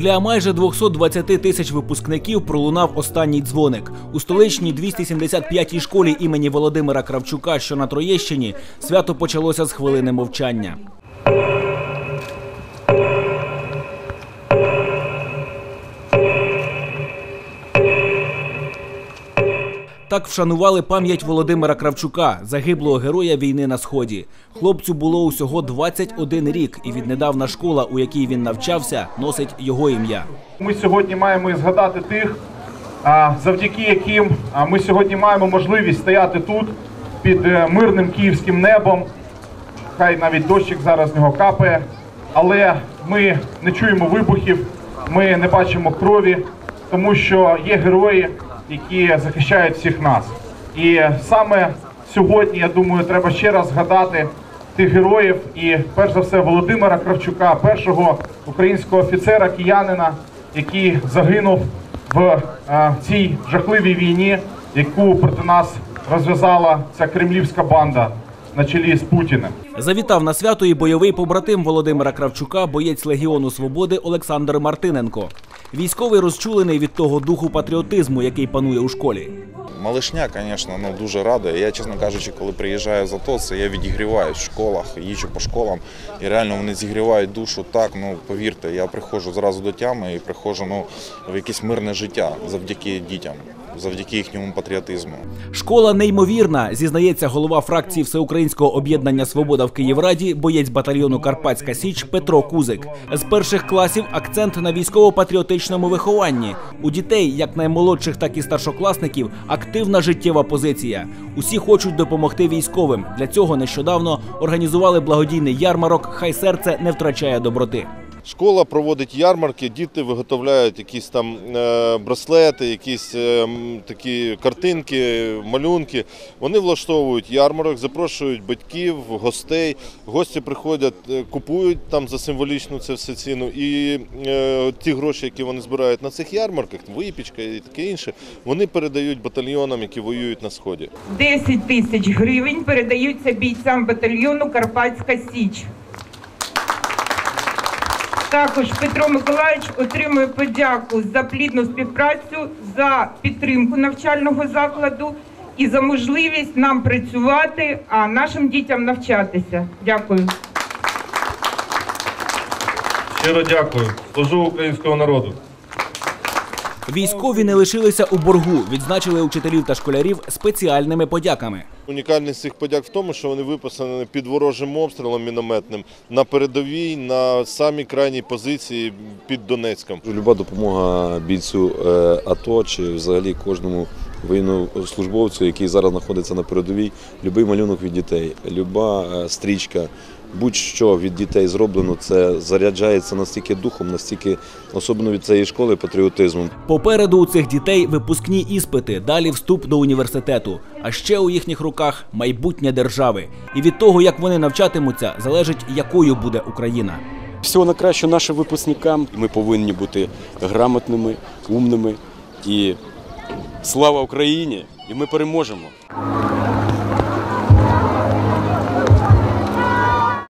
Для майже 220 тисяч випускників пролунав останній дзвоник. У столичній 275-й школі імені Володимира Кравчука, що на Троєщині, свято почалося з хвилини мовчання. Так вшанували пам'ять Володимира Кравчука, загиблого героя війни на сході. Хлопцю було усього 21 рік, і віднедавна школа, у якій він навчався, носить його ім'я. Ми сьогодні маємо згадати тих, завдяки яким ми сьогодні маємо можливість стояти тут під е, мирним київським небом. Хай навіть дощик зараз з нього капає, але ми не чуємо вибухів, ми не бачимо крові, тому що є герої, які захищають всіх нас. І саме сьогодні, я думаю, треба ще раз згадати тих героїв і перш за все Володимира Кравчука, першого українського офіцера, киянина, який загинув в е, цій жахливій війні, яку проти нас розв'язала ця кремлівська банда на чолі з Путіним. Завітав на свято і бойовий побратим Володимира Кравчука, боєць Легіону Свободи Олександр Мартиненко. Військовий розчулений від того духу патріотизму, який панує у школі. Малишня, звісно, ну дуже радує. Я, чесно кажучи, коли приїжджаю з АТО, це я відігріваюсь в школах, їжджу по школам, і реально вони зігрівають душу так. Ну повірте, я приходжу зразу до тями і приходжу ну, в якесь мирне життя завдяки дітям, завдяки їхньому патріотизму. Школа неймовірна, зізнається голова фракції Всеукраїнського об'єднання Свобода в Київраді, боєць батальйону Карпатська Січ Петро Кузик. З перших класів акцент на військово-патріотичному вихованні. У дітей, як наймолодших, так і старшокласників, активна життєва позиція. Усі хочуть допомогти військовим. Для цього нещодавно організували благодійний ярмарок Хай серце не втрачає доброти. Школа проводить ярмарки, діти виготовляють якісь там е, браслети, якісь е, такі картинки, малюнки. Вони влаштовують ярмарок, запрошують батьків, гостей. Гості приходять, е, купують там за символічну це все ціну. І ті гроші, які вони збирають на цих ярмарках, випічка і таке інше, вони передають батальйонам, які воюють на сході. 10 тисяч гривень передаються бійцям батальйону Карпатська Січ. Також Петро Миколаївич отримує подяку за плідну співпрацю, за підтримку навчального закладу і за можливість нам працювати, а нашим дітям навчатися. Дякую. Щиро дякую. Служу українського народу. Військові не лишилися у боргу, відзначили учителів та школярів спеціальними подяками. Унікальність цих подяк в тому, що вони виписані під ворожим обстрілом мінометним на передовій, на самій крайній позиції під Донецьком. Люба допомога бійцю е, АТО чи взагалі кожному воєннослужбовцю, який зараз знаходиться на передовій, любий малюнок від дітей, люба е, стрічка, будь-що від дітей зроблено, це заряджається настільки духом, настільки особливо від цієї школи патріотизмом. Попереду у цих дітей випускні іспити, далі вступ до університету. А ще у їхніх руках майбутнє держави. І від того, як вони навчатимуться, залежить, якою буде Україна. Всього на краще нашим випускникам. Ми повинні бути грамотними, умними і слава Україні! І ми переможемо.